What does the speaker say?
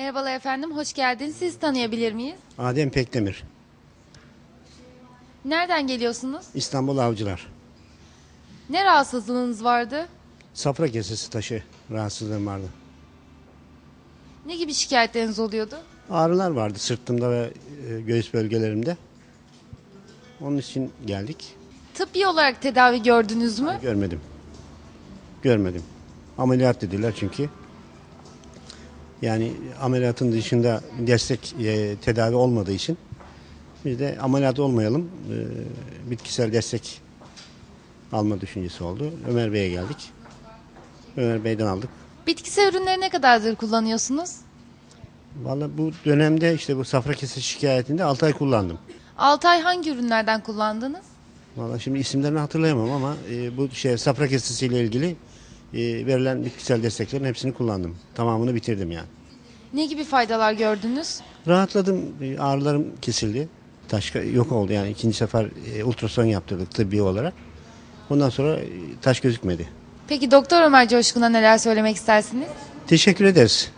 Merhabalar efendim, hoş geldiniz. Sizi tanıyabilir miyiz? Adem Pekdemir, Nereden geliyorsunuz? İstanbul Avcılar. Ne rahatsızlığınız vardı? Safra kesesi taşı rahatsızlığım vardı. Ne gibi şikayetleriniz oluyordu? Ağrılar vardı sırtımda ve e, göğüs bölgelerimde. Onun için geldik. Tıbbi olarak tedavi gördünüz mü? Görmedim. Görmedim. Ameliyat dediler çünkü. Yani ameliyatın dışında destek e, tedavi olmadığı için biz de ameliyat olmayalım. e, bitkisel destek alma düşüncesi oldu. Ömer Bey'e geldik. Ömer Bey'den aldık. Bitkisel ürünleri ne kadardır kullanıyorsunuz? Vallahi bu dönemde işte bu safra kesesi şikayetinde 6 ay kullandım. 6 ay hangi ürünlerden kullandınız? Vallahi şimdi isimlerini hatırlayamam ama e, bu şey safra kesesiyle ilgili verilen bitkisel desteklerin hepsini kullandım. Tamamını bitirdim yani. Ne gibi faydalar gördünüz? Rahatladım. e, Ağrılarım kesildi. Taş yok oldu yani ikinci sefer e, ultrason yaptırdık tıbbi olarak. Ondan sonra e, taş gözükmedi. Peki Doktor Ömer Coşkun'a neler söylemek istersiniz? Teşekkür ederiz.